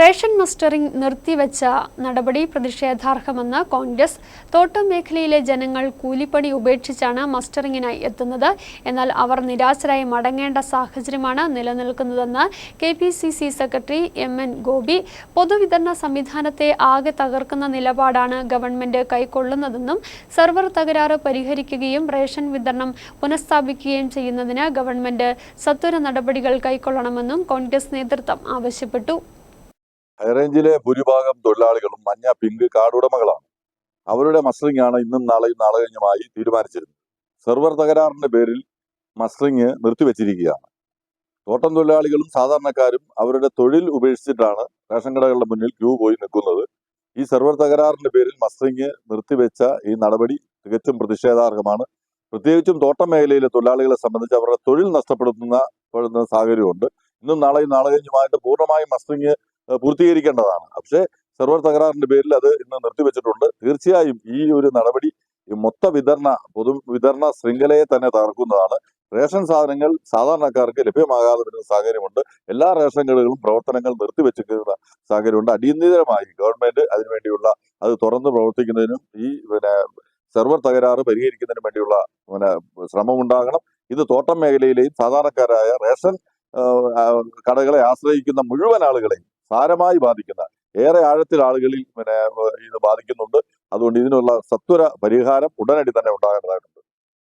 Ration mustering നിർത്തിവെച്ച നടപടി പ്രതിഷേധാർഹമെന്ന് കോൺഗ്രസ്. തോട്ടം മേഖലയിലെ ജനങ്ങൾ കൂലിപ്പണി ഉപേക്ഷിച്ചാണ് മസ്റ്ററിങ്ങിനായി എത്തുന്നത്. എന്നാൽ അവർ നിരാശരായി മടങ്ങേണ്ട സാഹചര്യമാണ് നിലനിൽക്കുന്നതെന്ന് K P C C secretary M N Gopi. പൊതുവിതരണ സംവിധാനത്തെ ആകെ തകർക്കുന്ന നിലപാടാണ് ഗവൺമെന്റ് കൈക്കൊള്ളുന്നതെന്നും സെർവർ തകരാറ് പരിഹരിക്കുകയും റേഷൻ വിതരണം പുനഃസ്ഥാപിക്കുകയും ചെയ്യുന്നതിന് ഗവൺമെന്റ് സത്വര നടപടികൾ കൈക്കൊള്ളണമെന്നും കോൺഗ്രസ് നേതൃത്വം ആവശ്യപ്പെട്ടു. ഹൈറേഞ്ചിലെ ഭൂരിഭാഗം തൊഴിലാളികളും മഞ്ഞ പിങ്ക് കാർഡുടമകളാണ് അവരുടെ മസ്റ്ററിംഗ് ആണ് ഇന്നും നാളെയും നാളെ കഴിഞ്ഞുമായി തീരുമാനിച്ചിരുന്നത്. സെർവർ തകരാറിന്റെ പേരിൽ മസ്റ്ററിംഗ് നിർത്തിവെച്ചിരിക്കുകയാണ്. തോട്ടം തൊഴിലാളികളും സാധാരണക്കാരും അവരുടെ തൊഴിൽ ഉപേക്ഷിച്ചിട്ടാണ് റേഷൻ കടകളുടെ മുന്നിൽ ക്യൂ പോയി നിൽക്കുന്നത്. ഈ സെർവർ തകരാറിന്റെ പേരിൽ മസ്റ്ററിംഗ് നിർത്തിവെച്ച ഈ നടപടി തികച്ചും പ്രതിഷേധാർഹമാണ്. പ്രത്യേകിച്ചും തോട്ടം മേഖലയിലെ തൊഴിലാളികളെ സംബന്ധിച്ച് അവരുടെ തൊഴിൽ നഷ്ടപ്പെടുത്തുന്ന സാഹചര്യമുണ്ട്. ഇന്നും നാളെയും നാളെ കഴിഞ്ഞുമായിട്ട് പൂർണമായും മസ്റ്ററിംഗ് പൂർത്തീകരിക്കേണ്ടതാണ്. പക്ഷേ സെർവർ തകരാറിന്റെ പേരിൽ അത് ഇന്ന് നിർത്തിവെച്ചിട്ടുണ്ട്. തീർച്ചയായും ഈ ഒരു നടപടി മൊത്ത വിതരണ പൊതു വിതരണ ശൃംഖലയെ തന്നെ തകർക്കുന്നതാണ്. റേഷൻ സാധനങ്ങൾ സാധാരണക്കാർക്ക് ലഭ്യമാകാതെ വരുന്ന സാഹചര്യമുണ്ട്. എല്ലാ റേഷൻ കടകളും പ്രവർത്തനങ്ങൾ നിർത്തിവെച്ചിരിക്കുന്ന സാഹചര്യമുണ്ട്. അടിയന്തിരമായി ഗവൺമെന്റ് അതിനുവേണ്ടിയുള്ള അത് തുറന്ന് പ്രവർത്തിക്കുന്നതിനും ഈ പിന്നെ സെർവർ തകരാറ് പരിഹരിക്കുന്നതിനും വേണ്ടിയുള്ള പിന്നെ ശ്രമം ഉണ്ടാകണം ഇത് തോട്ടം മേഖലയിലെയും സാധാരണക്കാരായ റേഷൻ കടകളെ ആശ്രയിക്കുന്ന മുഴുവൻ ആളുകളെയും സാരമായി ബാധിക്കുന്ന ഏറെ ആഴത്തിൽ ആളുകളിൽ പിന്നെ ഇത് ബാധിക്കുന്നുണ്ട്. അതുകൊണ്ട് ഇതിനുള്ള സത്വര പരിഹാരം ഉടനടി തന്നെ ഉണ്ടാകേണ്ടതായിട്ടുണ്ട്.